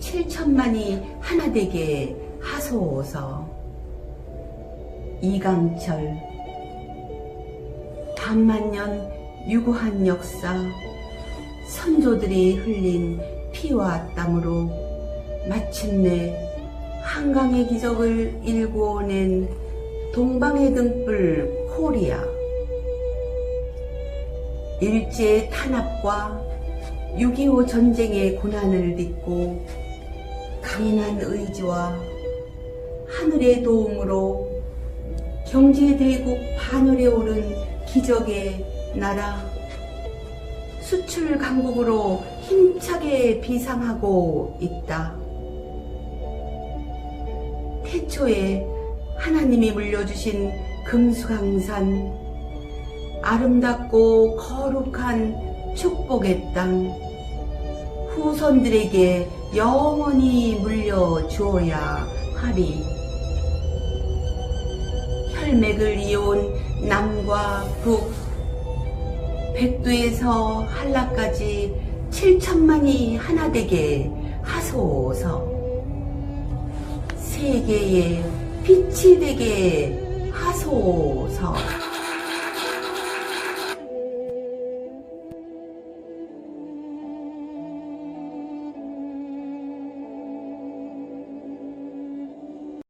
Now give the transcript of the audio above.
칠천만이 하나 되게 하소서. 이강철. 반만년 유구한 역사. 선조들이 흘린 피와 땀으로 마침내 한강의 기적을 일구어낸 동방의 등불 코리아. 일제의 탄압과 6.25 전쟁의 고난을 딛고 강인한 의지와 하늘의 도움으로 경제대국 반열에 오른 기적의 나라 수출 강국으로 힘차게 비상하고 있다. 태초에 하나님이 물려주신 금수강산 아름답고 거룩한 축복의 땅 후손들에게 영원히 물려주어야 하리. 혈맥을 이어온 남과 북, 백두에서 한라까지 칠천만이 하나 되게 하소서. 세계에 빛이 되게 하소서.